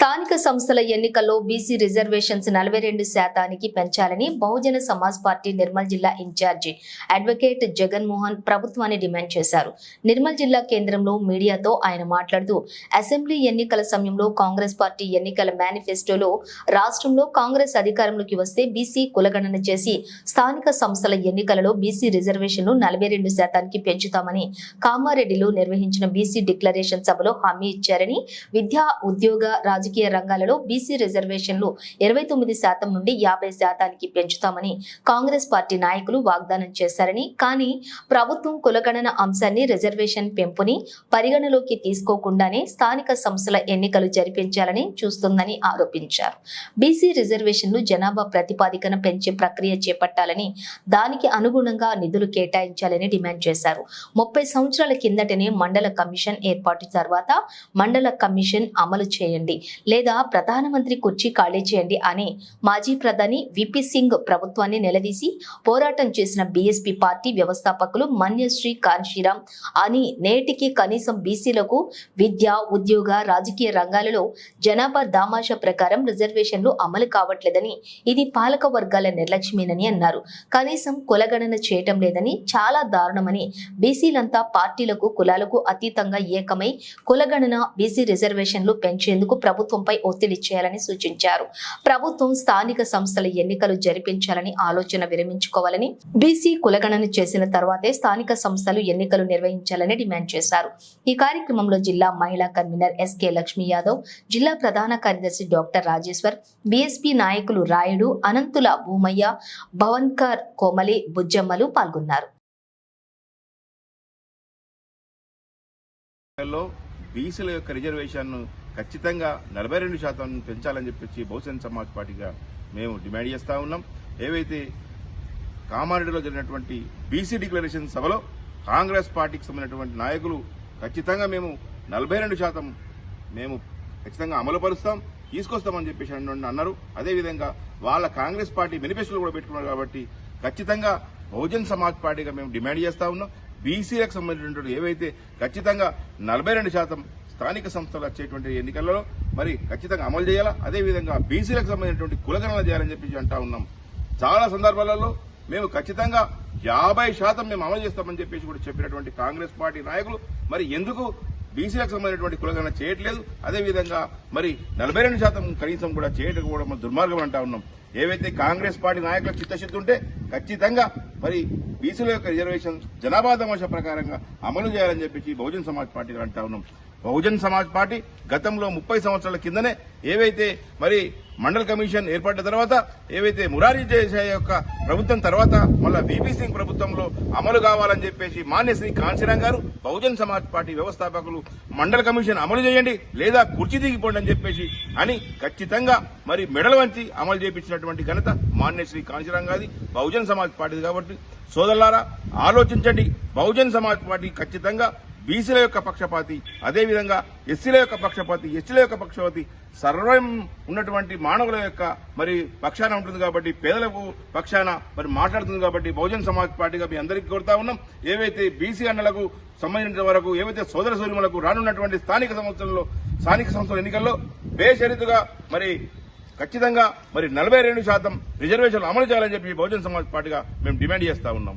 స్థానిక సంస్థల ఎన్నికల్లో బీసీ రిజర్వేషన్స్ నలభై రెండు శాతానికి పెంచాలని బహుజన సమాజ్ పార్టీ నిర్మల్ జిల్లా ఇన్ఛార్జి అడ్వకేట్ జగన్మోహన్ ప్రభుత్వాన్ని డిమాండ్ చేశారు. నిర్మల్ జిల్లా కేంద్రంలో మీడియాతో ఆయన మాట్లాడుతూ అసెంబ్లీ ఎన్నికల సమయంలో కాంగ్రెస్ పార్టీ ఎన్నికల మేనిఫెస్టోలో రాష్ట్రంలో కాంగ్రెస్ అధికారంలోకి వస్తే బీసీ కులగణన చేసి స్థానిక సంస్థల ఎన్నికలలో బీసీ రిజర్వేషన్లు నలభై రెండు శాతానికి పెంచుతామని కామారెడ్డిలో నిర్వహించిన బీసీ డిక్లరేషన్ సభలో హామీ ఇచ్చారని విద్యా ఉద్యోగ రాజకీయ రంగాలలో బీసీ రిజర్వేషన్లు ఇరవై తొమ్మిది శాతం నుండి యాభై శాతానికి పెంచుతామని కాంగ్రెస్ పార్టీ నాయకులు వాగ్దానం చేశారని. కానీ ప్రభుత్వం కులగణన అంశాన్ని రిజర్వేషన్ పెంపుని పరిగణలోకి తీసుకోకుండానే స్థానిక సంస్థల ఎన్నికలు జరిపించాలని చూస్తుందని ఆరోపించారు. బీసీ రిజర్వేషన్లు జనాభా ప్రతిపాదికన పెంచే ప్రక్రియ చేపట్టాలని దానికి అనుగుణంగా నిధులు కేటాయించాలని డిమాండ్ చేశారు. ముప్పై సంవత్సరాల కిందటనే మండల కమిషన్ ఏర్పాటు తర్వాత మండల కమిషన్ అమలు చేయండి. లేదా ప్రధానమంత్రి కుర్చీ ఖాళీ చేయండి అని మాజీ ప్రధాని విపి సింగ్ ప్రభుత్వాన్ని నిలదీసి పోరాటం చేసిన బీఎస్పీ పార్టీ వ్యవస్థాపకులు మన్యశ్రీ కాన్షీరామ్ అని నేటికి కనీసం బీసీలకు విద్య ఉద్యోగ రాజకీయ రంగాలలో జనాభా దామాషా ప్రకారం రిజర్వేషన్లు అమలు కావట్లేదని ఇది పాలక వర్గాల నిర్లక్ష్యమేనని అన్నారు. కనీసం కులగణన చేయటం లేదని చాలా దారుణమని బీసీలంతా పార్టీలకు కులాలకు అతీతంగా ఏకమై కులగణన బీసీ రిజర్వేషన్లు పెంచేందుకు ప్రభుత్వం ప్రభుత్వంపై ఒత్తిడి చేయాలని సూచించారు. ప్రభుత్వం స్థానిక సంస్థల ఎన్నికలు జరిపించాలని ఆలోచన విరమించుకోవాలని బీసీ కులగణన చేసిన తర్వాతే స్థానిక సంస్థలు ఎన్నికలు నిర్వహించాలని డిమాండ్ చేశారు. ఈ కార్యక్రమంలో జిల్లా మహిళా కన్వీనర్ ఎస్కే లక్ష్మీ యాదవ్ జిల్లా ప్రధాన కార్యదర్శి డాక్టర్ రాజేశ్వర్ బీఎస్పీ నాయకులు రాయుడు అనంతుల భూమయ్య భవన్కర్ కోమలి బుజ్జమ్మలు పాల్గొన్నారు. బీసీల యొక్క రిజర్వేషన్ను ఖచ్చితంగా నలభై రెండు శాతం పెంచాలని చెప్పేసి బహుజన్ సమాజ్ పార్టీగా మేము డిమాండ్ చేస్తా ఉన్నాం. ఏవైతే కామారెడ్డిలో జరిగినటువంటి బీసీ డిక్లరేషన్ సభలో కాంగ్రెస్ పార్టీకి సంబంధించినటువంటి నాయకులు ఖచ్చితంగా మేము నలభై రెండు శాతం మేము ఖచ్చితంగా అమలుపరుస్తాం తీసుకొస్తామని చెప్పేసి అన్నారు. అదేవిధంగా వాళ్ళ కాంగ్రెస్ పార్టీ మేనిఫెస్టోలో కూడా పెట్టుకున్నారు కాబట్టి ఖచ్చితంగా బహుజన్ సమాజ్ పార్టీగా మేము డిమాండ్ చేస్తా ఉన్నాం. బీసీలకు సంబంధించినటువంటి ఏవైతే ఖచ్చితంగా నలభై రెండు శాతం స్థానిక సంస్థలు వచ్చేటువంటి ఎన్నికలలో మరి ఖచ్చితంగా అమలు చేయాలా? అదేవిధంగా బీసీలకు సంబంధించినటువంటి కులగణన చేయాలని చెప్పి అంటా ఉన్నాం. చాలా సందర్భాలలో మేము ఖచ్చితంగా యాభై శాతం మేము అమలు చేస్తామని చెప్పేసి కూడా చెప్పినటువంటి కాంగ్రెస్ పార్టీ నాయకులు మరి ఎందుకు బీసీలకు సంబంధించినటువంటి కులగణన చేయట్లేదు. అదేవిధంగా మరి నలభై రెండు శాతం కనీసం కూడా చేయడం కూడా మనం దుర్మార్గం అంటా ఉన్నాం. ఏవైతే కాంగ్రెస్ పార్టీ నాయకులకు చిత్తశుద్ధి ఉంటే ఖచ్చితంగా మరి బీసీల యొక్క రిజర్వేషన్ జనాభా దమాష ప్రకారంగా అమలు చేయాలని చెప్పేసి బహుజన్ సమాజ్ పార్టీ అంటా ఉన్నాం. బహుజన్ సమాజ్ పార్టీ గతంలో ముప్పై సంవత్సరాల కిందనే ఏవైతే మరి మండల్ కమిషన్ ఏర్పడిన తర్వాత ఏవైతే మురారీ దేశాయ్ యొక్క ప్రభుత్వం తర్వాత మళ్ళా బీపీ సింగ్ ప్రభుత్వంలో అమలు కావాలని చెప్పేసి మాన్య శ్రీ కాంశీరాం గారు బహుజన్ సమాజ్ పార్టీ వ్యవస్థాపకులు మండల కమిషన్ అమలు చేయండి లేదా కుర్చీ దిగిపోండి అని చెప్పేసి అని ఖచ్చితంగా మరి మెడల వంచి అమలు చేపించినటువంటి ఘనత మాన్య శ్రీ కాంశీరాం గారి బహుజన్ సమాజ్ పార్టీ కాబట్టి. సోదరులారా ఆలోచించండి. బహుజన్ సమాజ్ పార్టీ ఖచ్చితంగా బీసీల యొక్క పక్షపాతి అదేవిధంగా ఎస్సీల యొక్క పక్షపాతి ఎస్టీల యొక్క పక్షపాతి సర్వం ఉన్నటువంటి మానవుల యొక్క మరి పక్షాన ఉంటుంది కాబట్టి పేదలకు పక్షాన మరి మాట్లాడుతుంది కాబట్టి బహుజన్ సమాజ్ పార్టీగా మీ అందరికీ కోరుతా ఉన్నాం. ఏవైతే బీసీ అన్నలకు సంబంధించిన వరకు ఏవైతే సోదర సోదరులకు రానున్నటువంటి స్థానిక సంస్థల్లో స్థానిక సంస్థల ఎన్నికల్లో బేషరతుగా మరి ఖచ్చితంగా మరి నలభై రెండు శాతం రిజర్వేషన్లు అమలు చేయాలని చెప్పి బహుజన్ సమాజ్ పార్టీగా మేము డిమాండ్ చేస్తా ఉన్నాం.